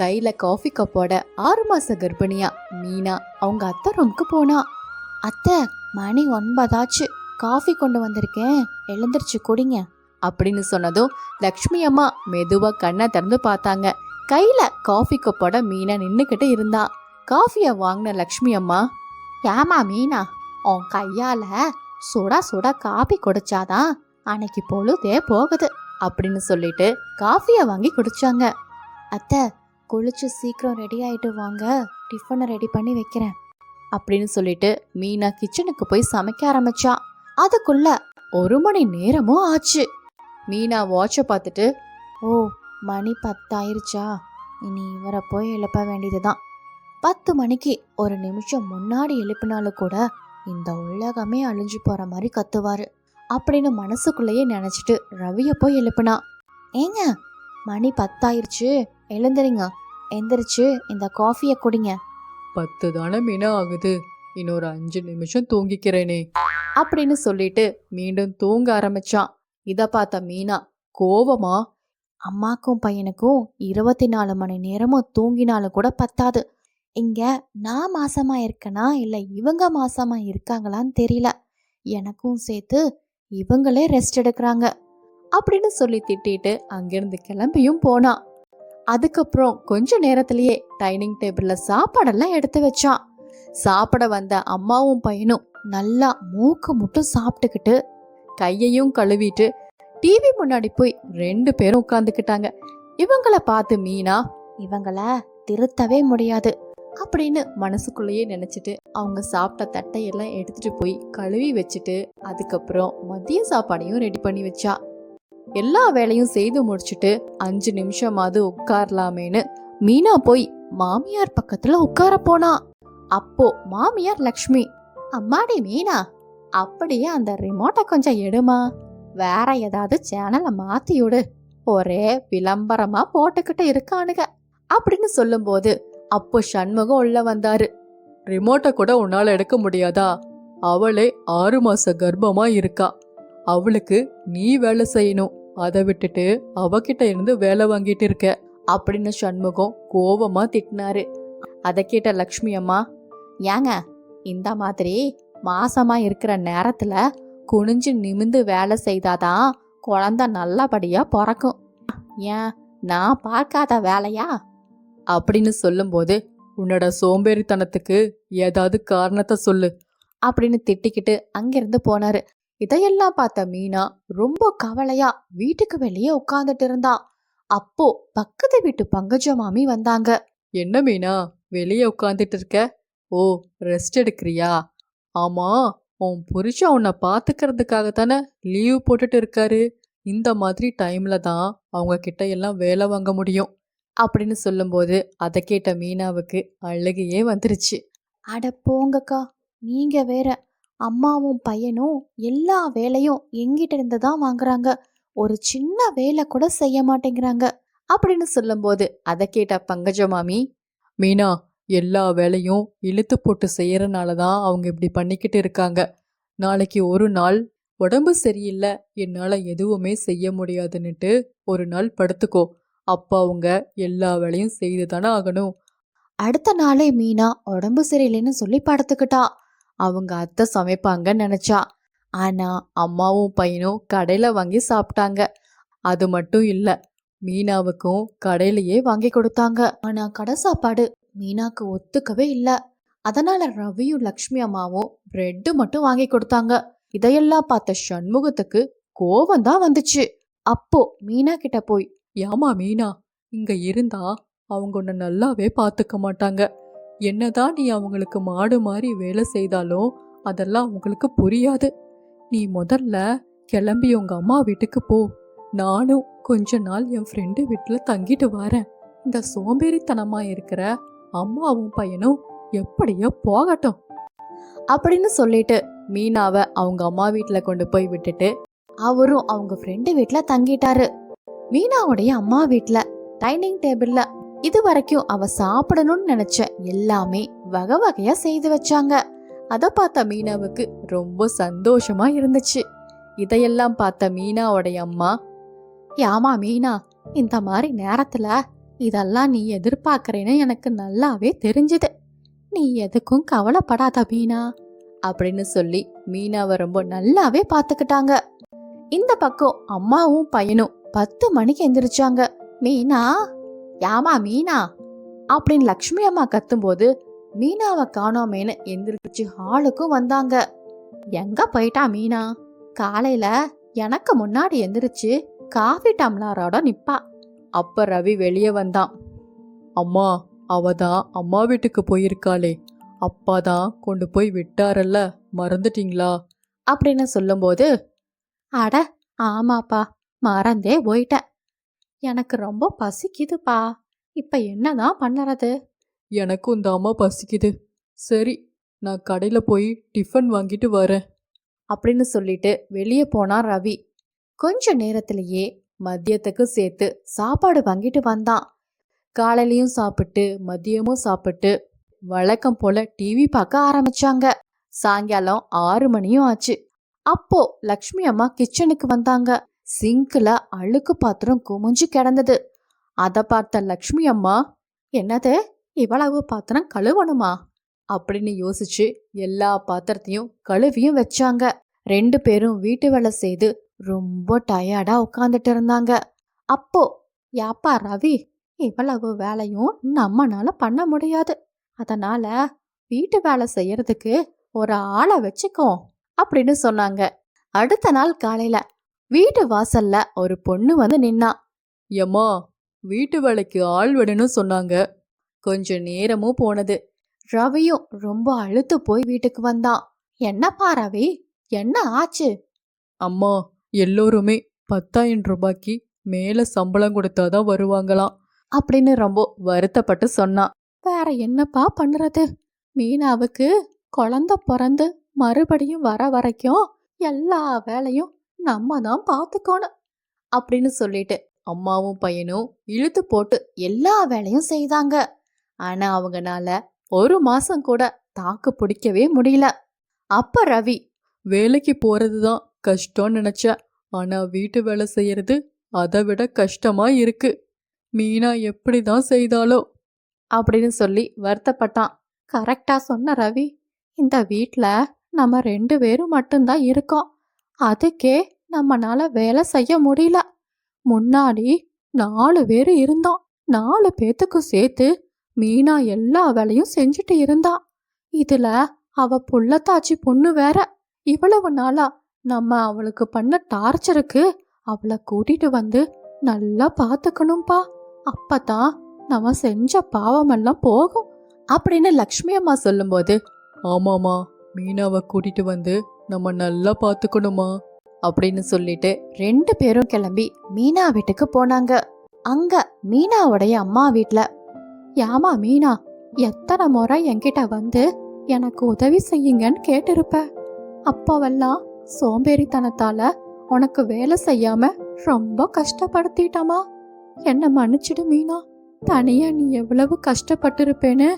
கையில் காஃபி கப்போட ஆறு மாத கர்ப்பிணியா மீனா. அவங்க அத்தை ரூமுக்கு போனா. அத்தை மணி ஒன்பதாச்சு. காஃபி கொண்டு வந்திருக்கேன். எழுந்திருச்சு குடிங்க. அப்படின்னு சொன்னதும் லக்ஷ்மி அம்மா மெதுவாக கண்ணை திறந்து பார்த்தாங்க. கையில் காஃபி கப்போட மீனா நின்றுக்கிட்டு இருந்தா. காஃபியை வாங்கின லக்ஷ்மி அம்மா ஏமா மீனா உன் கையால் சுடா சுடா காஃபி குடிச்சாதான் அன்னைக்கு பொழுதே போகுது. அப்படின்னு சொல்லிட்டு காஃபியை வாங்கி குடிச்சாங்க. அத்தை குளிச்சு சீக்கிரம் ரெடி ஆயிட்டு வாங்க. டிஃபனை ரெடி பண்ணி வைக்கிறேன். அப்படின்னு சொல்லிட்டு மீனா கிச்சனுக்கு போய் சமைக்க ஆரம்பிச்சா. அதுக்குள்ள ஒரு மணி நேரமும் ஆச்சு. மீனா வாட்சை பார்த்துட்டு ஓ மணி பத்தாயிருச்சா? இனி இவரை போய் எழுப்ப வேண்டியதுதான். பத்து மணிக்கு ஒரு நிமிஷம் முன்னாடி எழுப்பினாலும் கூட இந்த உலகமே அழிஞ்சு போற மாதிரி கத்துவாரு. அப்படின்னு மனசுக்குள்ளேயே நினைச்சிட்டு ரவிய போய் எழுப்புனா. ஏங்க மணி பத்தாயிருச்சு. எழுந்துறீங்க எந்திரிச்சு இந்த காஃபியை குடிங்க. பத்து தானே மீனா ஆகுது. இன்னொரு அஞ்சு நிமிஷம் தூங்கிக்கிறேனே. அப்படின்னு சொல்லிட்டு மீண்டும் தூங்க ஆரம்பிச்சான் இத பார்த்த மீனா கோவமா? அம்மாக்கும் பையனுக்கும் இருபத்தி நாலு மணி நேரமும் தூங்கினாலும் கூட பத்தாது. இங்க நான் மாசமா இருக்கனா? இல்ல இவங்க மாசமா இருக்காங்களான்னு தெரியல. எனக்கும் சேர்த்து இவங்களே ரெஸ்ட் எடுக்கிறாங்க. அப்படின்னு சொல்லி திட்டிட்டு அங்கிருந்து கிளம்பியும் போனான் அதுக்கப்புறம் கொஞ்ச நேரத்திலேயே டைனிங் டேபிள்ல சாப்பாடெல்லாம் எடுத்து வச்சான் சாப்பிட வந்த அம்மாவும் பையனும் நல்லா மூக்கு முட்டும் சாப்பிட்டுக்கிட்டு கையையும் கழுவிட்டு டிவி முன்னாடி போய் ரெண்டு பேரும் உட்காந்துக்கிட்டாங்க இவங்கள பார்த்து மீனா இவங்கள திருத்தவே முடியாது அப்படின்னு மனசுக்குள்ளேயே நினைச்சிட்டு அவங்க சாப்பிட்ட தட்டையெல்லாம் எடுத்துட்டு போய் கழுவி வச்சுட்டு அதுக்கப்புறம் மதிய சாப்பாடையும் ரெடி பண்ணி வச்சா. எல்லா வேலையும் செய்து முடிச்சுட்டு அஞ்சு நிமிஷமாவது உட்காரலாமேன்னு மீனா போய் மாமியார் பக்கத்துல உட்கார போனா. அப்போ மாமியார் லக்ஷ்மி அம்மாடி மீனா அப்படியே அந்த ரிமோட்டை கொஞ்சம் எடுமா? வேற ஏதாவது சேனலை மாத்தி விடு. ஒரே விளம்பரமா போட்டுக்கிட்டு இருக்கானுங்க அப்படின்னு சொல்லும்போது அப்போ சண்முகம் உள்ள வந்தாரு. ரிமோட்டை கூட உன்னால எடுக்க முடியாதா? அவளே ஆறு மாச கர்ப்பமா இருக்கா. அவளுக்கு நீ வேலை செய்யணும். அதை விட்டுட்டு அவகிட்ட இருந்து வேலை வாங்கிட்டு இருக்க அப்படின்னு சண்முகம் கோபமா திட்டினாரு. அதை கேட்ட லக்ஷ்மி அம்மா ஏங்க இந்த மாதிரி மாசமா இருக்கிற நேரத்துல குனிஞ்சு நிமிந்து வேலை செய்தாதான் குழந்தை நல்லபடியா பிறக்கும். ஏன் நான் பார்க்காத வேலையா? அப்படின்னு சொல்லும்போது உன்னோட சோம்பேறித்தனத்துக்கு ஏதாவது காரணத்தை சொல்லு அப்படின்னு திட்டிக்கிட்டு அங்கிருந்து போனாரு. இதையெல்லாம் பார்த்த மீனா ரொம்ப கவலையா வீட்டுக்கு வெளியே உட்கார்ந்துட்டு இருந்தா. அப்போ பக்கத்து வீட்டு பங்கஜ மாமி வந்தாங்க. என்ன மீனா வெளியே உட்காந்துட்டு இருக்க? ஓ ரெஸ்ட் எடுக்கிறியா? ஆமா உன் புருஷன் உன்னை பாத்துக்கிறதுக்காக தானே லீவ் போட்டுட்டு இருக்காரு. இந்த மாதிரி டைம்ல தான் அவங்க கிட்ட எல்லாம் வேலை வாங்க முடியும். அப்படின்னு சொல்லும்போது அதை கேட்ட மீனாவுக்கு அழுகையே வந்துருச்சு. அட போங்கக்கா நீங்க வேற அம்மாவும் பையனும் எல்லா வேலையும் எங்கிட்ட இருந்து தான் வாங்குறாங்க. ஒரு சின்ன வேலை கூட செய்ய மாட்டேங்கிறாங்க. அப்படின்னு சொல்லும்போது அதை கேட்ட பங்கஜ மாமி மீனா எல்லா வேலையும் இழுத்து போட்டு செய்யறனால தான் அவங்க இப்படி பண்ணிக்கிட்டு இருக்காங்க. நாளைக்கு ஒரு நாள் உடம்பு சரியில்லை என்னால் எதுவுமே செய்ய முடியாதுன்னுட்டு ஒரு நாள் படுத்துக்கோ. அப்போ அவங்க எல்லா வேலையும் செய்து தானே ஆகணும். அடுத்த நாளே மீனா உடம்பு சரியில்லைன்னு சொல்லி படுத்துக்கிட்டா. அவங்க அத்தை சமைப்பாங்கன்னு நினச்சா. ஆனால் அம்மாவும் பையனும் கடையில் வாங்கி சாப்பிட்டாங்க. அது மட்டும் இல்லை மீனாவுக்கும் கடையிலேயே வாங்கி கொடுத்தாங்க. ஆனால் கடை சாப்பாடு மீனாக்கு ஒத்துக்கவே இல்லை. அதனால் ரவியும் லக்ஷ்மி அம்மாவும் பிரெட்டு மட்டும் வாங்கி கொடுத்தாங்க. இதையெல்லாம் பார்த்த சண்முகத்துக்கு கோவம் தான் வந்துச்சு. அப்போ மீனா கிட்ட போய் ஏமா மீனா இங்க இருந்தா அவங்க உன்னை நல்லாவே பார்த்துக்க மாட்டாங்க. என்னதான் நீ அவங்களுக்கு மாடு மாதிரி வேலை செய்தாலும் அதெல்லாம் அவங்களுக்கு புரியாது. நீ முதல்ல கிளம்பி உங்க அம்மா வீட்டுக்கு போ. நானும் கொஞ்ச நாள் என் ஃப்ரெண்டு வீட்டில் தங்கிட்டு வரேன். இந்த சோம்பேறித்தனமாக இருக்கிற அம்மாவும் பையனும் எப்படியோ போகட்டும். அப்படின்னு சொல்லிட்டு மீனாவை அவங்க அம்மா வீட்டில் கொண்டு போய் விட்டுட்டு அவரும் அவங்க ஃப்ரெண்டு வீட்டில் தங்கிட்டாரு. மீனாவுடைய அம்மா வீட்டில் டைனிங் டேபிளில் இது வரைக்கும் அவ சாப்பிடணும்னு நினைச்ச எல்லாமே வகை வகையா செய்து வச்சாங்க. அதை பார்த்த மீனாவுக்கு ரொம்ப சந்தோஷமா இருந்துச்சு. இதையெல்லாம் பார்த்த மீனாவுடைய அம்மா யாமா மீனா இந்த மாதிரி நேரத்துல இதெல்லாம் நீ எதிர்பார்க்கறேன்னு எனக்கு நல்லாவே தெரிஞ்சுது. நீ எதுக்கும் கவலைப்படாத மீனா அப்படின்னு சொல்லி மீனாவை ரொம்ப நல்லாவே பார்த்துக்கிட்டாங்க. இந்த பக்கம் அம்மாவும் பையனும் பத்து மணிக்கு எந்திரிச்சாங்க. மீனா யாமா மீனா? அப்படின்னு லக்ஷ்மி அம்மா கத்தும்போது மீனாவை காணோமேனு எந்திரிச்சு ஹாலுக்கும் வந்தாங்க. எங்க போயிட்டா மீனா? காலையில எனக்கு முன்னாடி எந்திரிச்சு காஃபி டம்ளாரோட நிப்பா. அப்ப ரவி வெளியே வந்தான். அம்மா அவ தான் அம்மா வீட்டுக்கு போயிருக்காளே. அப்பா தான் கொண்டு போய் விட்டாரல்ல மறந்துட்டீங்களா? அப்படின்னு சொல்லும்போது அட ஆமாப்பா மறந்தே போயிட்டேன். எனக்கு ரொம்ப பசிக்குதுப்பா. இப்ப என்னதான் பண்ணறது? எனக்கும் தாம்மா பசிக்குது. சரி நான் கடையில போய் டிஃபன் வாங்கிட்டு வரேன். அப்படின்னு சொல்லிட்டு வெளியே போனான் ரவி. கொஞ்ச நேரத்திலேயே மதியத்துக்கு சேர்த்து சாப்பாடு வாங்கிட்டு வந்தான். காலையிலயும் சாப்பிட்டு மதியமும் சாப்பிட்டு வழக்கம் போல டிவி பார்க்க ஆரம்பிச்சாங்க. சாயங்காலம் ஆறு மணியும் ஆச்சு. அப்போ லக்ஷ்மி அம்மா கிச்சனுக்கு வந்தாங்க. சிங்க்ல அழுக்கு பாத்திரம் குமிஞ்சு கிடந்தது. அதை பார்த்த லக்ஷ்மி அம்மா என்னது? இவ்வளவு பாத்திரம் கழுவணுமா? அப்படின்னு யோசிச்சு எல்லா பாத்திரத்தையும் கழுவியும் வச்சாங்க. ரெண்டு பேரும் வீட்டு வேலை செய்து ரொம்ப டயர்டா உட்காந்துட்டு இருந்தாங்க. அப்போ யாப்பா ரவி இவ்வளவு வேலையும் நம்மனால பண்ண முடியாது. அதனால வீட்டு வேலை செய்யறதுக்கு ஒரு ஆளை வச்சுக்கோ அப்படின்னு சொன்னாங்க. அடுத்த நாள் காலையில வீட்டு வாசல்ல ஒரு பொண்ணு வந்து நின்னா. எம்மா வீட்டு வேலைக்கு ஆள் விடணும்னு சொன்னாங்க. கொஞ்ச நேரமும் போனது. ரவியும் ரொம்ப அழுத்து போய் வீட்டுக்கு வந்தான் என்னப்பா ரவி? என்ன ஆச்சு? அம்மா எல்லோருமே பத்தாயிரம் ரூபாய்க்கு மேல சம்பளம் கொடுத்தாதான் வருவாங்களாம் அப்படின்னு ரொம்ப வருத்தப்பட்டு சொன்னான் வேற என்னப்பா பண்ணுறது மீனாவுக்கு குழந்த பிறந்து மறுபடியும் வர வரைக்கும் எல்லா வேலையும் நம்ம தான் பார்த்துக்கணும் அப்படின்னு சொல்லிட்டு அம்மாவும் பையனும் இழுத்து போட்டு எல்லா வேலையும் செய்தாங்க. ஆனா அவங்கனால ஒரு மாசம் கூட தாக்கு பிடிக்கவே முடியல. அப்ப ரவி வேலைக்கு போறது தான் கஷ்டம்னு நினைச்ச ஆனா வீட்டு வேலை செய்யறது அதை விட கஷ்டமா இருக்கு. மீனா எப்படி தான் செய்தாலோ? அப்படின்னு சொல்லி வருத்தப்பட்டான். கரெக்டா சொன்ன ரவி இந்த வீட்ல நம்ம ரெண்டு பேரும் மட்டும்தான் இருக்கோம். அதுக்கே நம்மனால வேலை செய்ய முடியல. முன்னாடி நாலு பேர் இருந்தோம் நாலு பேத்துக்கு சேர்த்து மீனா எல்லா வேலையும் செஞ்சுட்டு இருந்தா. இதுல அவ புள்ளத்தாச்சி பொண்ணு வேற. இவ்வளவு நாளா நம்ம அவளுக்கு பண்ண டார்ச்சருக்கு அவளை கூட்டிட்டு வந்து நல்லா பாத்துக்கணும்பா. அப்பதான் நம்ம செஞ்ச பாவமெல்லாம் போகும். அப்படின்னு லக்ஷ்மி அம்மா சொல்லும்போது ஆமாமா மீனாவை கூட்டிட்டு வந்து நம்ம நல்லா பார்த்துக்கணுமா அப்படின்னு சொல்லிட்டு ரெண்டு பேரும் கிளம்பி மீனா வீட்டுக்கு போனாங்க. அங்க மீனாவுடைய அம்மா வீட்டில் யாமா மீனா எத்தனை முறை என்கிட்ட வந்து எனக்கு உதவி செய்யுங்கன்னு கேட்டிருப்ப? அப்போவெல்லாம் சோம்பேறித்தனத்தால உனக்கு வேலை செய்யாம ரொம்ப கஷ்டப்படுத்திட்டமா? என்ன மன்னிச்சிடு மீனா தனியா நீ எவ்வளவு கஷ்டப்பட்டிருப்பேன்னு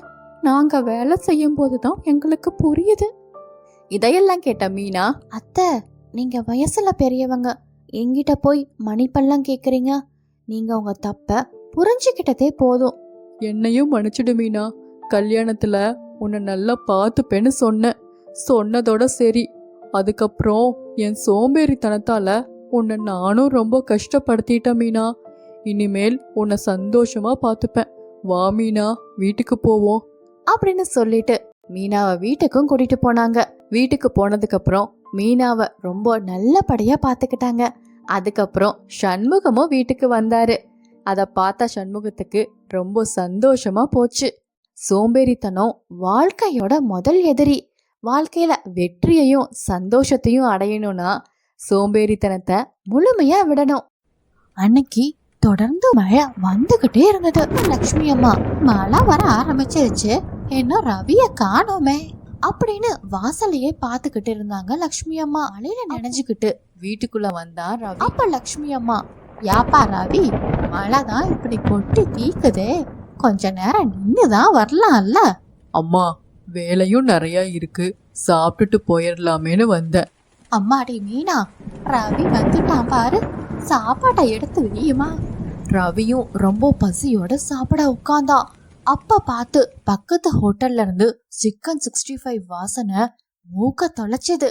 நாங்க வேலை செய்யும் போதுதான் எங்களுக்கு புரியுது. இதையெல்லாம் கேட்ட மீனா அத்தை நீங்க வயசுல பெரியவங்க எங்கிட்ட போய் மணிப்பெல்லாம் கேக்குறீங்க. நீங்க உங்க தப்ப புரிஞ்சுக்கிட்டதே போதும். என்னையும் மன்னிச்சிடு மீனா. கல்யாணத்துல உன்னை நல்லா பார்த்துப்பேன்னு சொன்னேன். சொன்னதோட சரி. அதுக்கப்புறம் என் சோம்பேறித்தனத்தால உன்னை நானும் ரொம்ப கஷ்டப்படுத்திட்டேன் மீனா. இனிமேல் உன்னை சந்தோஷமா பார்த்துப்பேன். வா மீனா வீட்டுக்கு போவோம். அப்படின்னு சொல்லிட்டு மீனாவை வீட்டுக்கும் கூட்டிட்டு போனாங்க. வீட்டுக்கு போனதுக்கு அப்புறம் மீனாவை ரொம்ப நல்லபடியா பாத்துக்கிட்டாங்க அதுக்கப்புறம் சண்முகமும் வீட்டுக்கு வந்தாரு. அத பார்த்த சண்முகத்துக்கு ரொம்ப சந்தோஷமா போச்சு. சோம்பேறித்தனம் வாழ்க்கையோட முதல் எதிரி. வாழ்க்கையில வெற்றியையும் சந்தோஷத்தையும் அடையணும்னா சோம்பேறித்தனத்தை முழுமையா விடணும். அன்னைக்கு தொடர்ந்து மழை வந்துகிட்டே இருந்தது. லக்ஷ்மி அம்மா மழை வர ஆரம்பிச்சிருச்சு. இன்னும் ரவிய காணோமே அப்படின்னு வாசலையே பார்த்துக்கிட்டு இருந்தாங்க லக்ஷ்மி அம்மா. மழையில நினைஞ்சுக்கிட்டு. வீட்டுக்குள்ள வந்தா ரவி. அப்ப லக்ஷ்மி அம்மா யாப்பா ரவி மழை தான் இப்படி கொட்டி தீக்குதே கொஞ்ச நேரம் நின்னுதான் வரலாம்ல. அம்மா வேலையும் நிறைய இருக்கு. சாப்பிட்டுட்டு போயிடலாமேன்னு வந்தேன். அம்மாடி மீனா ரவி வந்துட்டான் பாரு. சாப்பாட்டை எடுத்து வையுமா ரவியும் ரொம்ப பசியோட சாப்பிட உட்கார்ந்தான் அப்ப பார்த்து பக்கத்து ஹோட்டல்ல இருந்து சிக்கன் சிக்ஸ்டி ஃபைவ் வாசனை மூக்க தொலைச்சது.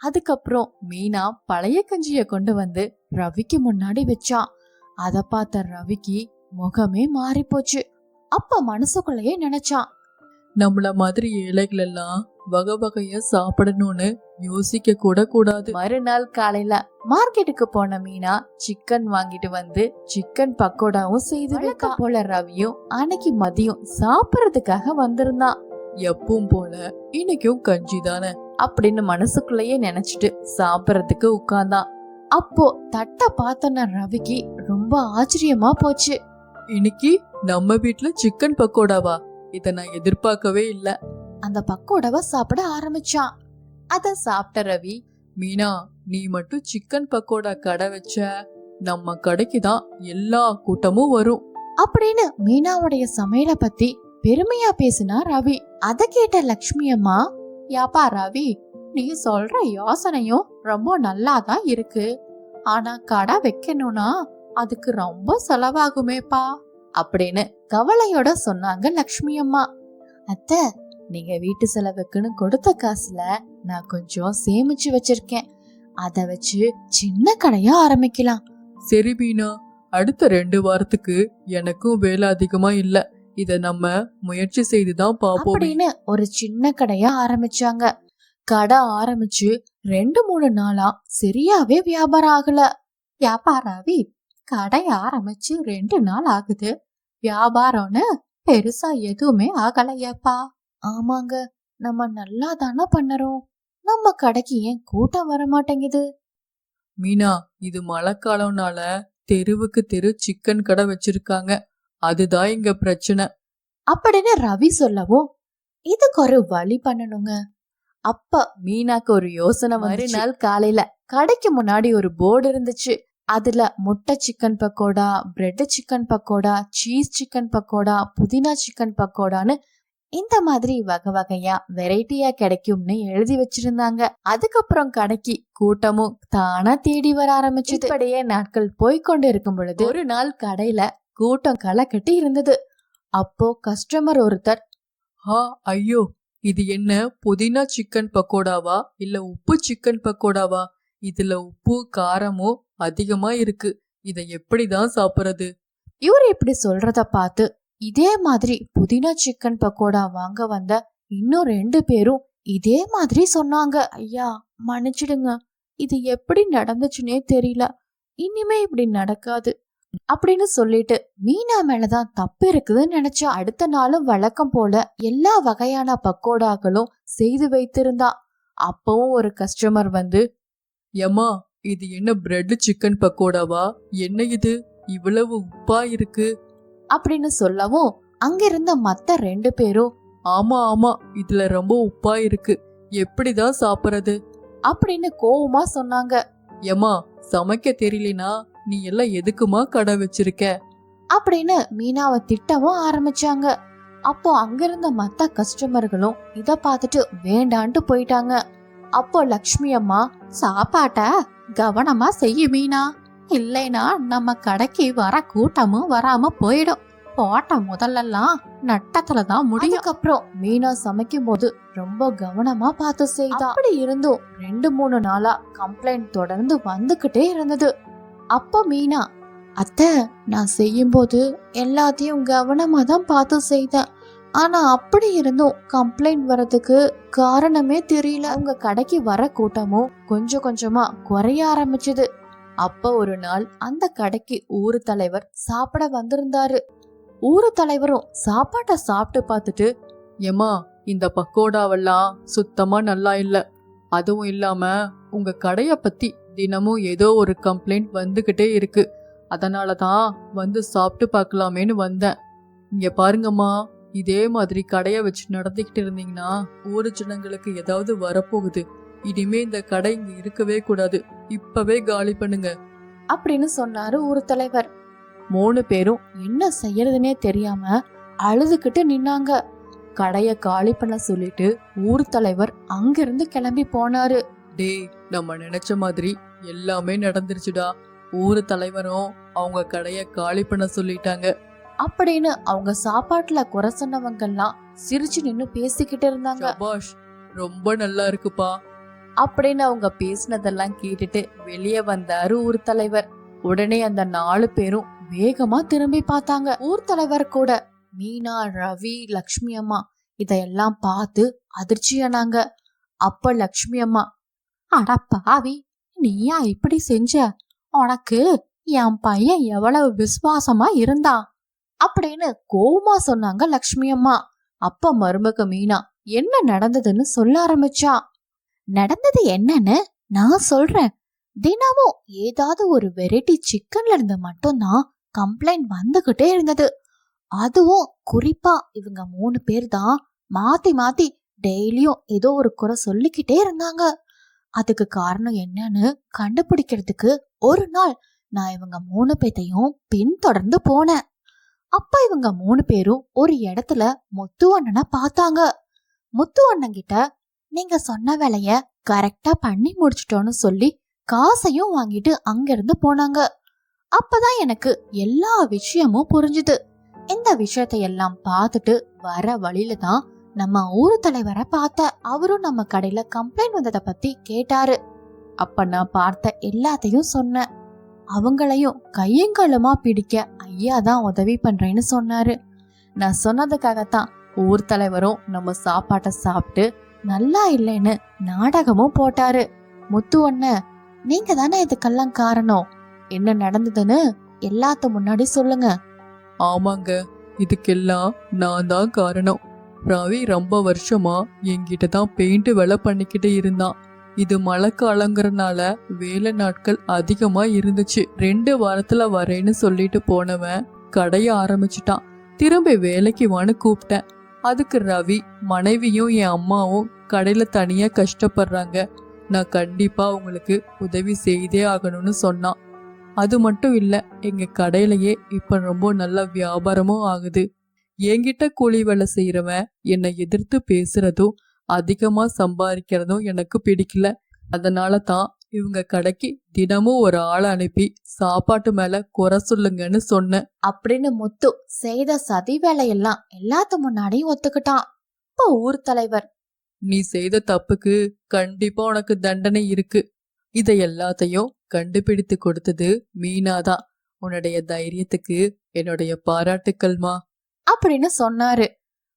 அதுக்கப்புறம் மீனா பழைய கஞ்சிய கொண்டு வந்து ரவிக்கு முன்னாடி வச்சா. அத பார்த்த ரவிக்கு முகமே மாறி போச்சு அப்ப மனசுக்குள்ளேயே நினைச்சான் நம்மள மாதிரி ஏழைகள் எல்லாம் வகை வகையா சாப்பிடணும்னு யோசிக்க கூட கூடாது. மறுநாள் காலையில மார்க்கெட்டுக்கு போன மீனா சிக்கன் வாங்கிட்டு வந்து சிக்கன் பக்கோடாவும் செய்து வைக்க போல ரவியும் அன்னைக்கு மதியம் சாப்பிடறதுக்காக வந்திருந்தான் எப்பவும் போல இன்னைக்கும் கஞ்சி தானே? அப்படின்னு மனசுக்குள்ளேயே நினைச்சிட்டு சாப்பிடறதுக்கு உட்கார்ந்தான் அப்போ தட்டை பார்த்தன ரவிக்கு ரொம்ப ஆச்சரியமா போச்சு. இன்னைக்கு நம்ம வீட்ல சிக்கன் பக்கோடாவா? இத நான் எதிர்பார்க்கவே இல்ல. அந்த பக்கோடாவை சாப்பிட ஆரம்பிச்சான். அத சாப்பிட்ட ரவி மீனா நீ மட்டும் சிக்கன் பக்கோடா கடை வச்ச நம்ம கடைக்கு தான் எல்லா கூட்டமும் வரும். அப்படின்னு மீனாவுடைய சமையலை பத்தி பெருமையா பேசினா ரவி. அத கேட்ட லக்ஷ்மி அம்மா யாப்பா ரவி நீ சொல்ற யோசனையும் ரொம்ப நல்லா தான் இருக்கு. ஆனா கடை வைக்கணும்னா அதுக்கு ரொம்ப செலவாகுமேப்பா. அப்படின்னு கவலையோட சொன்னாங்க லக்ஷ்மி அம்மா. அத்தை நீங்க வீட்டு செலவுக்குன்னு கொடுத்த காசுல நான் கொஞ்சம் சேமிச்சு வச்சிருக்கேன். அத வச்சு சின்ன கடையா ஆரம்பிக்கலாம். சரி மீனா அடுத்த ரெண்டு வாரத்துக்கு எனக்கும் வேலை அதிகமா இல்ல. இத நம்ம முயற்சி செய்து தான் பாப்போம். அப்படின்னு ஒரு சின்ன கடையா ஆரம்பிச்சாங்க. கடை ஆரம்பிச்சு ரெண்டு மூணு நாளா சரியாவே வியாபாரம் ஆகல. வியாபாராவி கடை ஆரம்பிச்சு ரெண்டு நாள் ஆகுது. வியாபாரம்னு பெருசா எதுவுமே ஆகலையாப்பா. ஆமாங்க நம்ம நல்லா தானே பண்ணறோம். நம்ம கடைக்கு ஏன் கூட்டம் வர மாட்டேங்குது மீனா இது மழைக்காலம்னால தெருவுக்கு தெரு சிக்கன் கடை வச்சிருக்காங்க. அதுதான் இங்க பிரச்சனை. அப்படின்னு ரவி சொல்லவும் இதுக்கு ஒரு வழி பண்ணணுங்க. அப்ப மீனாக்கு ஒரு யோசனை மறுநாள் காலையில கடைக்கு முன்னாடி ஒரு போர்டு இருந்துச்சு. அதுல முட்டை chicken pakoda bread chicken pakoda cheese chicken pakoda புதினா சிக்கன் பக்கோடான்னு இந்த மாதிரி வகை வகையா வெரைட்டியா கிடைக்கும்னு எழுதி வச்சிருந்தாங்க. அதுக்கப்புறம் கடைக்கு கூட்டமும் தானா தேடி வர ஆரம்பிச்சது. இப்படியே நாட்கள் போய்கொண்டு இருக்கும் பொழுது ஒரு நாள் கடையில கூட்டம் களை கட்டி இருந்தது. அப்போ கஸ்டமர் ஒருத்தர் ஆ ஐயோ இது என்ன புதினா சிக்கன் பக்கோடாவா? இல்ல உப்பு சிக்கன் பக்கோடாவா? இதுல உப்பு காரமும் அதிகமா இருக்கு. இதை எப்படிதான் சாப்பிடுறது? இவர் இப்படி சொல்றத பார்த்து இதே மாதிரி புதினா சிக்கன் பக்கோடா வாங்க வந்த இன்னும் ரெண்டு பேரும் இதே மாதிரி சொன்னாங்க. ஐயா மன்னிச்சிடுங்க. இது எப்படி நடந்துச்சுன்னே தெரியல. இனிமே இப்படி நடக்காது அப்படின்னு சொல்லிட்டு மீனா மேலதான் தப்பு இருக்குதுன்னு நினைச்ச அடுத்த நாளும் வழக்கம் போல எல்லா வகையான பக்கோடாக்களும் செய்து வைத்திருந்தா. அப்பவும் ஒரு கஸ்டமர் வந்து ஏம்மா இது என்ன பிரெட் சிக்கன் பக்கோடாவா? என்ன இது? இவ்வளவு உப்பா இருக்கு. அப்படின்னு சொல்லவும் அங்கிருந்த மத்த ரெண்டு பேரும் ஆமா ஆமா இதுல ரொம்ப உப்பா இருக்கு. எப்படிதான் சாப்பிடுறது? அப்படின்னு கோவமா சொன்னாங்க. ஏம்மா சமைக்க தெரியலனா நீ எல்லாம் எதுக்குமா கடை வச்சிருக்க? அப்படின்னு மீனாவை திட்டவும் ஆரம்பிச்சாங்க. அப்போ அங்கிருந்த மத்த கஸ்டமர்களும் இத பார்த்துட்டு வேண்டான்ட்டு போயிட்டாங்க. அப்போ லக்ஷ்மி அம்மா சாப்பாட்ட கவனமா செய்ய மீனா. இல்லைனா நம்ம கடைக்கு வர கூட்டமும் வராம போயிடும். போட்ட முதல்லலாம் நட்டத்துல தான் முடியும். அதுக்கப்புறம் மீனா சமைக்கும் போது ரொம்ப கவனமா பார்த்து செய்தா. அப்படி இருந்தும் ரெண்டு மூணு நாளா கம்ப்ளைண்ட் தொடர்ந்து வந்துகிட்டே இருந்தது. அப்போ மீனா அத்தை நான் செய்யும்போது எல்லாத்தையும் கவனமா தான் பார்த்து செய்தேன். ஆனா அப்படி இருந்தும் கம்ப்ளைண்ட் வரதுக்கு காரணமே தெரியல. உங்க கடைக்கு வர கூட்டமும் கொஞ்சம் கொஞ்சமா குறைய ஆரம்பிச்சது. அப்ப ஒரு நாள் அந்த கடைக்கு ஊரு தலைவர் சாப்பிட வந்திருந்தாரு. ஊரு தலைவரும் சாப்பாட்டை சாப்பிட்டு பார்த்துட்டு ஏம்மா இந்த பக்கோடாவெல்லாம் சுத்தமா நல்லா இல்ல. அதுவும் இல்லாம உங்க கடைய பத்தி தினமும் ஏதோ ஒரு கம்ப்ளைண்ட் வந்துகிட்டே இருக்கு. அதனால தான் வந்து சாப்பிட்டு பார்க்கலாமேன்னு வந்தேன். இங்க பாருங்கம்மா இதே மாதிரி கடையை வச்சு நடந்துக்கிட்டு இருந்தீங்கன்னா ஊரு ஜனங்களுக்கு ஏதாவது வரப்போகுது. இனிமே இந்த கடை இங்க இருக்கவே கூடாது. இப்பவே காலி பண்ணுங்க. அப்படின்னு சொன்னாரு ஊர் தலைவர். மூணு பேரும் என்ன செய்யறதுனே தெரியாம அழுதுகிட்டு நின்னாங்க. கடைய காலி பண்ண சொல்லிட்டு ஊர் தலைவர் அங்கிருந்து கிளம்பி போனாரு. டேய் நம்ம நினைச்ச மாதிரி எல்லாமே நடந்துருச்சுடா. ஊரு தலைவரும் அவங்க கடைய காலி பண்ண சொல்லிட்டாங்க. அப்படின்னு அவங்க சாப்பாட்டுல குறை சொன்னவங்கெல்லாம் சிரிச்சு நின்னு பேசிக்கிட்டு இருந்தாங்க. ரொம்ப நல்லா இருக்குப்பா. அப்படின்னு அவங்க பேசினதெல்லாம் கேட்டுட்டு வெளியே வந்தாரு ஊர் தலைவர். உடனே அந்த நாலு பேரும் வேகமா திரும்பி பார்த்தாங்க. ஊர் தலைவர் கூட மீனா ரவி லக்ஷ்மி அம்மா இதையெல்லாம் பார்த்து அதிர்ச்சியானாங்க அப்ப லக்ஷ்மி அம்மா அட பாவி நீயா இப்படி செஞ்ச? உனக்கு என் பையன் எவ்வளவு விசுவாசமா இருந்தான்? அப்படின்னு கோவமா சொன்னாங்க லக்ஷ்மி அம்மா. அப்ப மருமக மீனா என்ன நடந்ததுன்னு சொல்ல ஆரம்பிச்சா? நடந்தது என்னன்னு நான் சொல்றேன். தினமும் ஏதாவது ஒரு வெரைட்டி சிக்கன்ல இருந்து மட்டும்தான் கம்ப்ளைண்ட் வந்துகிட்டே இருந்தது. அதுவும் குறிப்பா இவங்க மூணு பேர் தான் மாத்தி மாத்தி டெய்லியும் ஏதோ ஒரு குறை சொல்லிக்கிட்டே இருந்தாங்க. அதுக்கு காரணம் என்னன்னு கண்டுபிடிக்கிறதுக்கு ஒரு நாள் நான் இவங்க மூணு பேத்தையும் பின்தொடர்ந்து போனேன். அப்ப இவங்க மூணு பேரும் ஒரு இடத்துல முத்து அண்ணனை பார்த்தாங்க. முத்து அண்ணன் கிட்ட நீங்க சொன்ன வேலைய கரெக்டா பண்ணி முடிச்சிட்டோன்னு சொல்லி காசையும் வாங்கிட்டு அங்கிருந்து போனாங்க. அப்பதான் எனக்கு எல்லா விஷயமும் புரிஞ்சுது. இந்த விஷயத்தை எல்லாம் பார்த்துட்டு வர வழியில தான் நம்ம ஊர் தலைவரை பார்த்த. அவரும் நம்ம கடையில கம்ப்ளைண்ட் வந்ததை பத்தி கேட்டாரு. அப்ப நான் பார்த்த எல்லாத்தையும் சொன்னேன். அவங்களையும் கையங்கலமா பிடிக்க ஐயா தான் உதவி பண்றேன்னு சொன்னாரு. நான் சொன்னதுக்காகத்தான் ஊர் தலைவரும் நம்ம சாப்பாட்டை சாப்பிட்டு நல்லா இல்லைன்னு நாடகமும் போட்டாரு. முத்து ஒன்ன நீங்க தானே இதுக்கெல்லாம் காரணம்? என்ன நடந்ததுன்னு எல்லாத்த முன்னாடி சொல்லுங்க. ஆமாங்க இதுக்கெல்லாம் நான் தான் காரணம். ரவி ரொம்ப வருஷமா என்கிட்ட தான் பெயிண்ட் வேலை பண்ணிக்கிட்டு இருந்தான். இது மழைக்காலங்கிறனால வேலை நாட்கள் அதிகமா இருந்துச்சு. ரெண்டு வாரத்துல வரேன்னு சொல்லிட்டு போனவன் கடைய ஆரம்பிச்சிட்டான். திரும்பி வேலைக்கு வான்னு கூப்பிட்டேன். அதுக்கு ரவி மனைவியும் என் அம்மாவும் கடையில் தனியாக கஷ்டப்படுறாங்க. நான் கண்டிப்பாக அவங்களுக்கு உதவி செய்தே ஆகணும்னு சொன்னான். அது மட்டும் இல்லை எங்கள் கடையிலையே இப்போ ரொம்ப நல்ல வியாபாரமும் ஆகுது. என்கிட்ட கூலி வேலை செய்கிறவன் என்னை எதிர்த்து பேசுகிறதும் அதிகமாக சம்பாதிக்கிறதும் எனக்கு பிடிக்கல. அதனால தான் இவங்க கடைக்கு தினமும் ஒரு ஆளை அனுப்பி சாப்பாட்டு மேல குறை சொல்லுங்கன்னு சொன்னேன். அப்படின்னு முத்து செய்த சதி வேலையெல்லாம் எல்லாத்து முன்னாடியும் ஒத்துக்கிட்டான். இப்போ ஊர் தலைவர் நீ செய்த தப்புக்கு கண்டிப்பா உனக்கு தண்டனை இருக்கு. இதை எல்லாத்தையும் கண்டுபிடித்து கொடுத்தது மீனாதான் உன்னுடைய தைரியத்துக்கு என்னுடைய பாராட்டுக்கள்மா அப்படின்னு சொன்னாரு.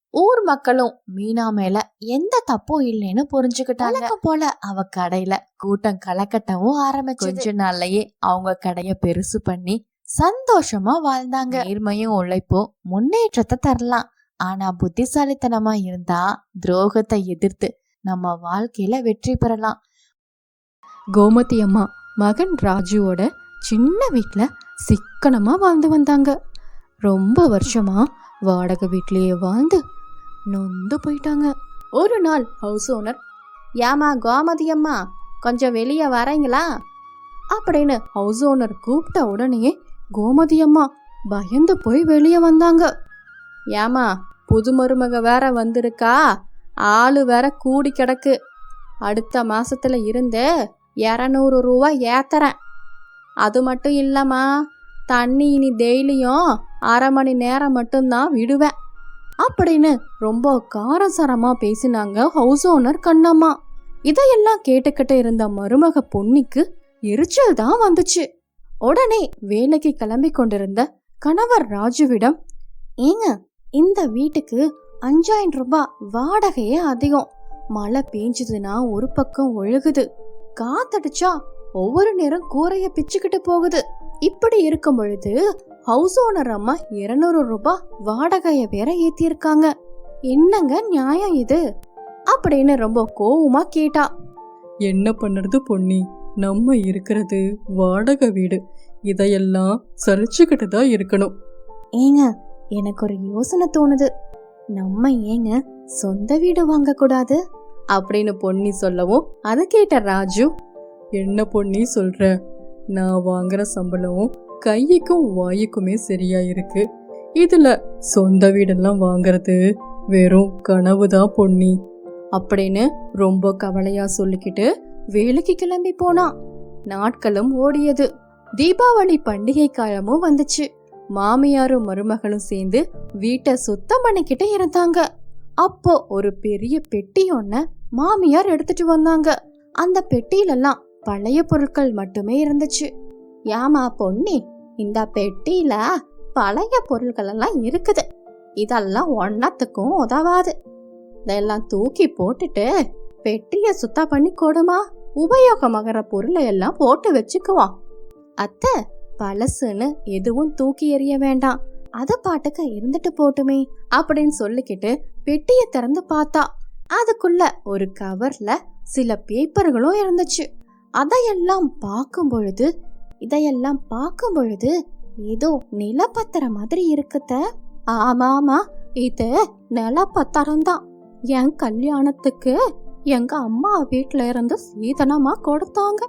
ஊர் மக்களும் மீனா மேல எந்த தப்பும் இல்லைன்னு புரிஞ்சுக்கிட்டாங்க. போல அவ கடையில கூட்டம் கலக்கட்டவும் ஆரம்பிச்சு கொஞ்ச நாள்லயே அவங்க கடைய பெருசு பண்ணி சந்தோஷமா வாழ்ந்தாங்க. நேர்மையும் உழைப்பும் முன்னேற்றத்தை தரலாம். ஆனா புத்திசாலித்தனமா இருந்தா துரோகத்தை எதிர்த்து நம்ம வாழ்க்கையில வெற்றி பெறலாம். கோமதி அம்மா மகன் ராஜுவோட சின்ன வீட்டில் சிக்கனமாக வாழ்ந்து வந்தாங்க. ரொம்ப வருஷமா வாடகை வீட்லயே வாழ்ந்து நொந்து போயிட்டாங்க. ஒரு நாள் ஹவுஸ் ஓனர் ஏமா கோமதி அம்மா கொஞ்சம் வெளியே வரீங்களா? அப்படின்னு ஹவுஸ் ஓனர் கூப்பிட்ட உடனே கோமதி அம்மா பயந்து போய் வெளியே வந்தாங்க. ஏமா புது மருமக வேற வந்திருக்கா? ஆளு வேற கூடி கிடக்கு. அடுத்த மாசத்துல இருந்து இரநூறு ரூபா ஏத்துறேன். அது மட்டும் இல்லம்மா தண்ணி இனி டெய்லியும் அரை மணி நேரம் மட்டும்தான் விடுவேன். அப்படின்னு ரொம்ப காரசாரமா பேசினாங்க ஹவுஸ் ஓனர் கண்ணம்மா. இதையெல்லாம் கேட்டுக்கிட்டு இருந்த மருமக பொன்னிக்கு எரிச்சல் தான் வந்துச்சு. உடனே வேலைக்கு கிளம்பி கொண்டிருந்த கணவர் ராஜுவிடம் ஏங்க இந்த வீட்டுக்கு அஞ்சாயிரம் ரூபாய் வாடகையே அதிகம். மழை பெஞ்சதுன்னா ஒரு பக்கம் ஒழுகுது. காத்தடிச்சா ஒவ்வொரு நேரம் கூரைய பிச்சுக்கிட்டு போகுது. இப்படி இருக்கும் பொழுது ஹவுஸ் ஓனர் அம்மா இருநூறு ரூபாய் வாடகைய வேற ஏத்தியிருக்காங்க. என்னங்க நியாயம் இது? அப்படின்னு ரொம்ப கோவமா கேட்டா. என்ன பண்ணுறது பொன்னி? நம்ம இருக்கிறது வாடகை வீடு. இதையெல்லாம் சலிச்சுக்கிட்டு தான் இருக்கணும். ஏங்க எனக்கு ஒரு யோசனை தோணுது. நம்ம ஏங்க சொந்த வீடு வாங்க கூடாது அப்படின்னு பொன்னி சொல்லவும் அதை கேட்ட ராஜு என்ன பொன்னி சொல்ற? நான் வாங்குற சம்பளம் கைக்கும் வாய்க்குமே சரியா இருக்கு இதுல சொந்த வீடெல்லாம் வாங்குறது வெறும் கனவு தான் பொன்னி அப்படின்னு ரொம்ப கவலையா சொல்லிக்கிட்டு வேலைக்கு கிளம்பி போனான் நாட்களும் ஓடியது. தீபாவளி பண்டிகை காலமும் வந்துச்சு. மாமியாரும் மருமகளும் சேர்ந்து வீட்டை சுத்தம் பண்ணிக்கிட்டு இருந்தாங்க. அப்போ ஒரு பெரிய பெட்டி ஒன்ன மாமியார் எடுத்துட்டு வந்தாங்க. அந்த பெட்டியிலெல்லாம் பழைய பொருட்கள் மட்டுமே இருந்துச்சு. ஏமா பொன்னி இந்த பெட்டியில பழைய பொருட்கள் எல்லாம் இருக்குது. இதெல்லாம் ஒன்னத்துக்கும் உதவாது. இதெல்லாம் தூக்கி போட்டுட்டு பெட்டிய சுத்தம் பண்ணி கொடுமா. உபயோகமாகிற பொருளை எல்லாம் போட்டு வச்சுக்குவோம். அத்தை பழசுன்னு எதுவும் தூக்கி எறிய வேண்டாம். அத பாட்டுக்கு இருந்துட்டு போட்டுமே அப்படின்னு சொல்லிக்கிட்டு பெட்டிய திறந்து பார்த்தா அதுக்குள்ள ஒரு கவர்ல சில பேப்பர்களும் இருந்துச்சு. அதையெல்லாம் பார்க்கும் பொழுது இதையெல்லாம் பார்க்கும் பொழுது ஏதோ நிலப்பத்திர மாதிரி இருக்குத்த. ஆமாமா இது நிலப்பத்திரம் தான் என் கல்யாணத்துக்கு எங்க அம்மா வீட்ல இருந்து சீதனமா கொடுத்தாங்க.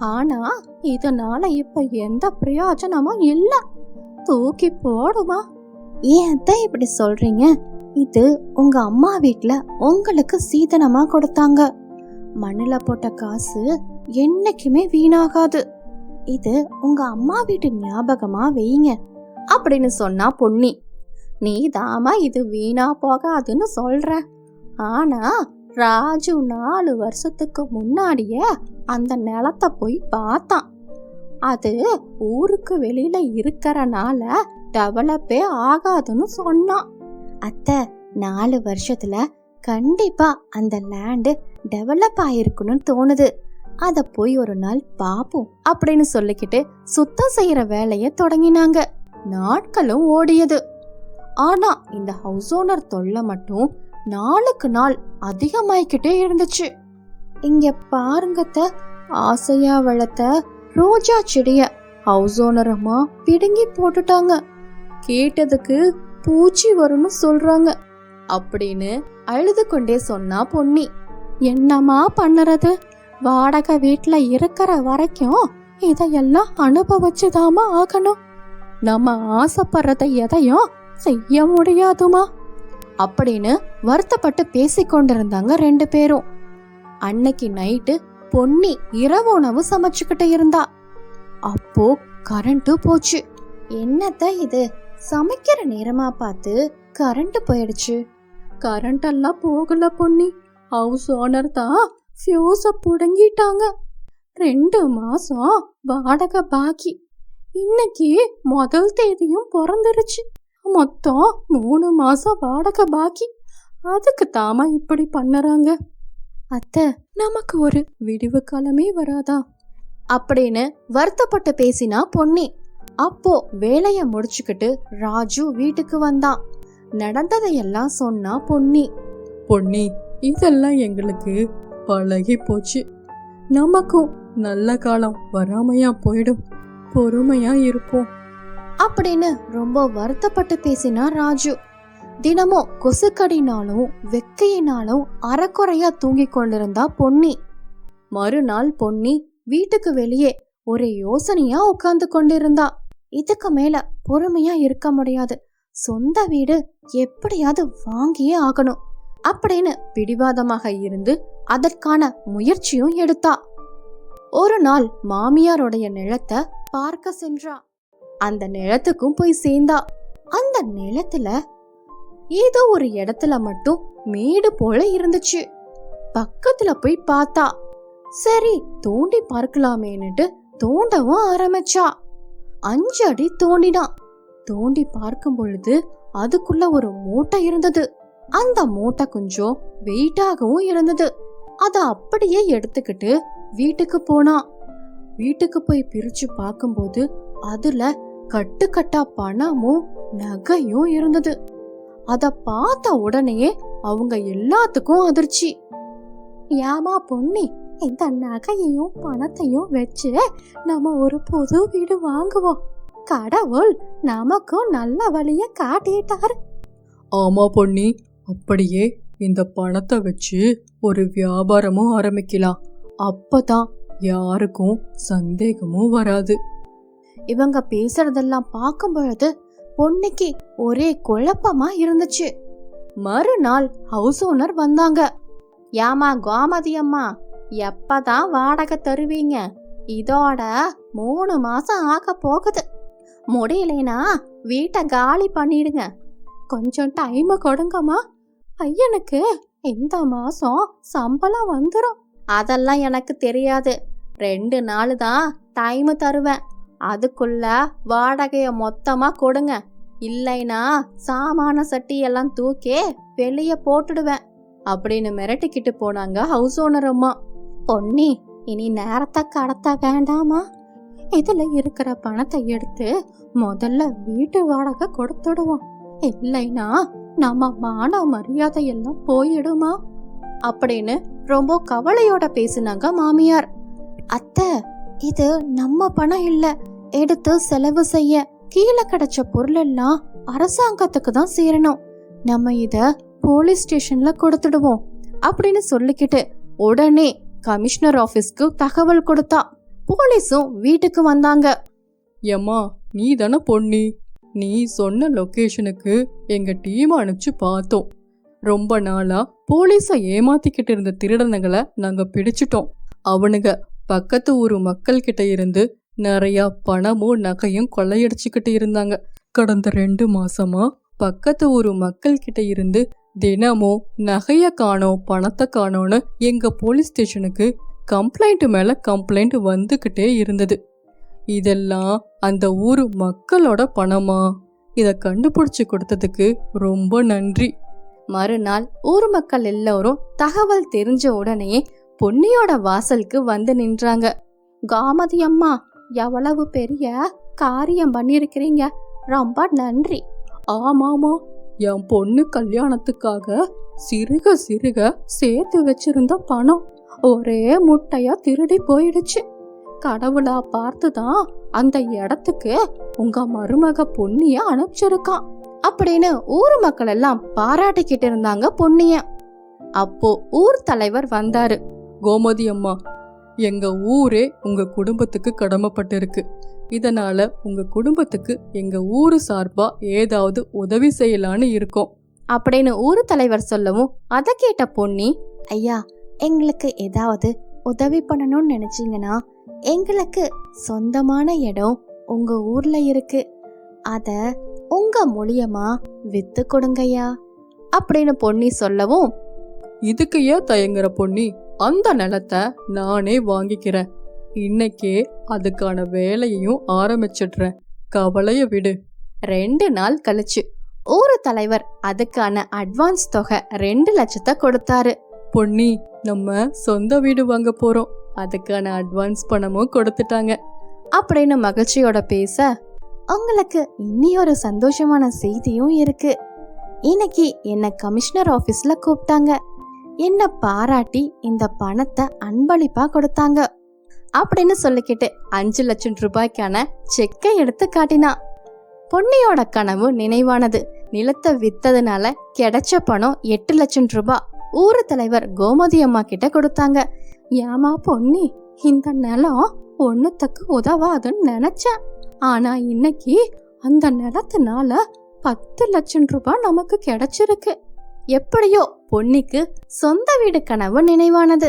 ஆனா இதனால இப்ப எந்த பிரயோஜனமும் இல்ல. தூக்கி போடுமா? ஏன் அதான் இப்படி சொல்றீங்க? இது உங்க அம்மா வீட்ல உங்களுக்கு சீதனமா கொடுத்தாங்க. மண்ணில போட்ட காசு என்னைக்குமே வீணாகாது. இது உங்க அம்மா வீட்டு ஞாபகமா வைங்க. அப்படின்னு சொன்னா பொன்னி. நீ தாமா இது வீணா போகாதுன்னு சொல்ற. ஆனா ராஜு நாலு வருஷத்துக்கு முன்னாடியே அந்த நிலத்தை போய் பார்த்தான். அது ஊருக்கு வெளியில இருக்கிறனால டெவலப்பே ஆகாதுன்னு சொன்னான். அத்தை நாலு வருஷத்துல கண்டிப்பா அந்த லேண்டு டெவலப் ஆயிருக்குன்னு தோணுது. அதை போய் ஒரு நாள் பார்ப்போம் அப்படின்னு சொல்லிக்கிட்டு சுத்தம் செய்யற வேலையை தொடங்கினாங்க. நாட்களும் ஓடியது. ஆனா இந்த ஹவுஸ் ஓனர் தொல்லை மட்டும் நாளுக்கு நாள் அதிகமாயிக்கிட்டே இருந்துச்சு. இங்க பாருங்கத்த ஆசையா வளர்த்த ரோஜா செடிய ஹவுஸ் ஓனரம்மா பிடுங்கி போட்டுட்டாங்க. கேட்டதுக்கு பூச்சி வரும்னு சொல்றாங்க. அப்படின்னு அழுது கொண்டே சொன்னா பொன்னி. என்னம்மா பண்ணுறது? வாடகை வீட்டில் இருக்கிற வரைக்கும் இதையெல்லாம் அனுபவிச்சுதாமா ஆகணும். நம்ம ஆசைப்படுறத எதையும் செய்ய முடியாதுமா அப்படின்னு வருத்தப்பட்டு பேசிக்கொண்டிருந்தாங்க ரெண்டு பேரும். அன்னைக்கு நைட்டு பொன்னி இரவு உணவு சமைச்சுக்கிட்டு இருந்தா. அப்போ கரண்ட்டு போச்சு. என்னத்த இது? சமைக்கிற நேரமா பார்த்து கரண்ட் போயிடுச்சு. கரண்ட் எல்லாம் போகல பொன்னி. ஹவுஸ் ஓனர் தான் ஃபியூஸை புடுங்கிட்டாங்க. ரெண்டு மாசம் வாடகை பாக்கி. இன்னைக்கு முதல் தேதியும் பிறந்துருச்சு. மொத்தம் மூணு மாசம் வாடகை பாக்கி. அதுக்கு தாமா இப்படி பண்ணுறாங்க? அத்தை நமக்கு ஒரு விடிவு காலமே வராதா? அப்படின்னு வருத்தப்பட்டு பேசினா பொன்னி. அப்போ வேலைய முடிச்சுக்கிட்டு ராஜு வீட்டுக்கு வந்தான். நடந்ததையெல்லாம் சொன்னா பொன்னி. பொன்னி இதெல்லாம் எங்களுக்கு பழகி போச்சு. நமக்கும் நல்ல காலம் வராமையா போயிடும். பொறுமையா இருப்போம். அப்படின்னு ரொம்ப வருத்தப்பட்டு பேசினார் ராஜு. தினமும் கொசுக்கடினாலும் வெக்கையினாலும் அறக்குறையா தூங்கி கொண்டிருந்தா பொன்னி. மறுநாள் பொன்னி வீட்டுக்கு வெளியே ஒரு யோசனையா உட்கார்ந்து கொண்டிருந்தா. இதுக்கு மேல பொறுமையா இருக்க முடியாது. சொந்த வீடு எப்படியாவது வாங்கியே ஆகணும் அப்படின்னு பிடிவாதமாக இருந்து அதற்கான முயற்சியும் எடுத்தா. ஒரு நாள் மாமியாருடைய நிலத்தை பார்க்க சென்றா. அந்த நிலத்துக்கும் போய் சேர்ந்தா. அந்த நிலத்துல ஏதோ ஒரு இடத்துல மட்டும் மேடு போல இருந்துச்சு. பக்கத்துல போய் பார்த்தா சரி தோண்டி பார்க்கலாமேன்னுட்டு தோண்டவும் ஆரம்பிச்சா. அஞ்சு அடி தோண்டினான். தோண்டி பார்க்கும் பொழுது அதுக்குள்ள ஒரு மூட்டை இருந்தது. அந்த மூட்டை கொஞ்சம் வெயிட்டாகவும் இருந்தது. அத அப்படியே எடுத்துக்கிட்டு வீட்டுக்கு போனான். வீட்டுக்கு போய் பிரிச்சு பார்க்கும்போது அதுல கட்டுக்கட்டா பணமும் நகையும் இருந்தது. அத பார்த்த உடனே அவங்க எல்லாத்துக்கும் அதிர்ச்சி. ஏமா பொன்னி இந்த நகையையும் பணத்தையும் வச்சு நம்ம ஒரு புது வீடு வாங்குவோம். கடவுள் நமக்கும் நல்ல வழிய காட்டிட்டாரு. ஆமா பொன்னி அப்படியே இந்த பணத்தை வச்சு ஒரு வியாபாரமும் ஆரம்பிக்கலாம். அப்பதான் யாருக்கும் சந்தேகமும் வராது. இவங்க பேசுறதெல்லாம் பார்க்கும் பொழுது பொண்ணுக்கு ஒரே குழப்பமா இருந்துச்சு. மறுநாள் ஹவுஸ் ஓனர் வந்தாங்க. ஏமா கோமதி அம்மா எப்பதான் வாடகை தருவீங்க? இதோட மூணு மாசம் ஆக போகுது. முடியலைனா வீட்டை காலி பண்ணிடுங்க. கொஞ்சம் டைம் கொடுங்கம்மா. பையனுக்கு இந்த மாசம் சம்பளம் வந்துடும் அதெல்லாம் எனக்கு தெரியாது. ரெண்டு நாள் தான் டைம் தருவேன். அதுக்குள்ள வாடகைய மொத்தமா கொடுங்க. இல்லைனா சாமான சட்டி எல்லாம் தூக்கி வெளியே போட்டுடுவேன். அப்படின்னு மிரட்டிக்கிட்டு போனாங்க ஹவுஸ் ஓனர் அம்மா. பொன்னி இனி நேரத்தை கடத்த வேண்டாமா? இதுல இருக்கிற பணத்தை எடுத்து முதல்ல வீட்டு வாடகை கொடுத்துடுவோம். இல்லைனா நம்ம மான மரியாதை எல்லாம் போயிடுமா? அப்படின்னு ரொம்ப கவலையோட பேசினாங்க மாமியார். அத்தை இது நம்ம பணம் இல்லை. எடுத்து செலவு செய்ய கீழே கிடைச்ச பொருளெல்லாம் அரசாங்கத்துக்கு தான் சேரணும். நம்ம இத போலீஸ் ஸ்டேஷன்ல கொடுத்துடுவோம் அப்படின்னு சொல்லிக்கிட்டு உடனே கமிஷனர் ஆபீஸ்க்கு தகவல் கொடுத்தா போலீஸும் வீட்டுக்கு வந்தாங்க. ஏம்மா நீ தானே பொண்ணி? நீ சொன்ன லொக்கேஷனுக்கு எங்க டீம் அனுப்பிச்சு பார்த்தோம். ரொம்ப நாளா போலீஸை ஏமாத்திக்கிட்டு இருந்த திருடனுங்களை நாங்க பிடிச்சிட்டோம். அவனுங்க பக்கத்து ஊர் மக்கள் கிட்ட இருந்து நிறையா பணமும் நகையும் கொள்ளையடிச்சுக்கிட்டு இருந்தாங்க. கடந்த ரெண்டு மாசமா பக்கத்து ஒரு மக்கள் கிட்ட இருந்து தினமும் நகைய காணோம் பணத்தை காணோம்னு எங்க போலீஸ் ஸ்டேஷனுக்கு கம்ப்ளைண்ட் மேல கம்ப்ளைண்ட் வந்துகிட்டே இருந்தது. இதெல்லாம் அந்த ஊர் மக்களோட பணமா? இத கண்டுபிடிச்சு கொடுத்ததுக்கு ரொம்ப நன்றி. மறுநாள் ஊர் மக்கள் எல்லாரும் தகவல் தெரிஞ்ச உடனே பொன்னியோட வாசலுக்கு வந்து நின்றாங்க. காமதி அம்மா எவ்வளவு பெரிய காரியம் பண்ணிருக்கிறீங்க ரொம்ப நன்றி. ஆமாமா என் பொண்ணு கல்யாணத்துக்காக சிறுக சிறுக சேர்த்து வச்சிருந்த பணம் ஒரே முட்டையா திருடி போயிடுச்சு. கடவுளா பார்த்துதான் அந்த இடத்துக்கு உங்க மருமக பொன்னிய அனுப்பிச்சிருக்கான் அப்படின்னு ஊர் மக்கள் எல்லாம் பாராட்டிக்கிட்டு இருந்தாங்க பொன்னிய அப்போ ஊர் தலைவர் வந்தாரு. கோமதி அம்மா எங்கள் ஊரே உங்கள் குடும்பத்துக்கு கடமைப்பட்டிருக்கு. இதனால் உங்கள் குடும்பத்துக்கு எங்கள் ஊர் சார்பாக ஏதாவது உதவி செய்யலான்னு இருக்கோம். அப்படின்னு ஊர் தலைவர் சொல்லவும் அதை கேட்ட பொன்னி ஐயா எங்களுக்கு ஏதாவது உதவி பண்ணணும்னு நினச்சிங்கன்னா எங்களுக்கு சொந்தமான இடம் உங்கள் ஊரில் இருக்கு. அதை உங்கள் மூலியமாக விற்று கொடுங்கய்யா. அப்படின்னு பொன்னி சொல்லவும் இதுக்கு ஏன் தயங்குற பொன்னி? அந்த நிலத்தை நானே வாங்கிக்கிறேன். இன்னைக்கே அதுக்கான வேலையையும் ஆரம்பிச்சிடுறேன். கவலைய விடு. ரெண்டு நாள் கழிச்சு. ஊர் தலைவர் அதுக்கான அட்வான்ஸ் தொகை ரெண்டு லட்சத்தை கொடுத்தாரு. பொன்னி நம்ம சொந்த வீடு வாங்க போறோம். அதுக்கான அட்வான்ஸ் பணமும் கொடுத்துட்டாங்க. அப்படின்னு மகிழ்ச்சியோட பேச உங்களுக்கு இன்னி ஒரு சந்தோஷமான செய்தியும் இருக்கு. இன்னைக்கு என்ன கமிஷனர் ஆபீஸ்ல கூப்பிட்டாங்க. என்ன பாராட்டி இந்த பணத்தை அன்பளிப்பா கொடுத்தாங்க? அப்படின்னு சொல்லிக்கிட்டு அஞ்சு லட்சம் ரூபாய்க்கான செக்கை எடுத்து காட்டினா. பொன்னியோட கனவு நினைவானது. நிலத்தை வித்ததுனால கிடைச்ச பணம் எட்டு லட்சம் ரூபாய் ஊர் தலைவர் கோமதி அம்மா கிட்ட கொடுத்தாங்க. ஏமா பொன்னி இந்த நிலம் ஒன்னுத்துக்கு உதவாதுன்னு நினைச்சேன். ஆனா இன்னைக்கு அந்த நிலத்தினால பத்து லட்சம் ரூபாய் நமக்கு கிடைச்சிருக்கு. எப்படியோ பொன்னிக்கு சொந்த வீடு கனவு நினைவானது.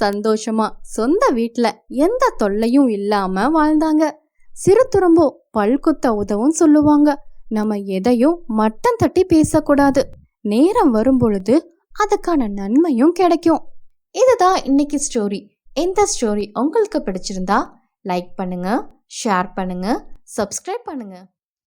சந்தோஷமா சொந்த வீட்ல எந்த தொல்லையும் இல்லாம வாழ்ந்தாங்க. சிறு துரும்போ பல்குத்த உதவும் சொல்லுவாங்க. நம்ம எதையும் மட்டம் தட்டி பேசக்கூடாது. நேரம் வரும் பொழுது அதுக்கான நன்மையும் கிடைக்கும். இதுதான் இன்னைக்கு ஸ்டோரி இந்த ஸ்டோரி உங்களுக்கு பிடிச்சிருந்தா லைக் பண்ணுங்க ஷேர் பண்ணுங்க சப்ஸ்கிரைப் பண்ணுங்க.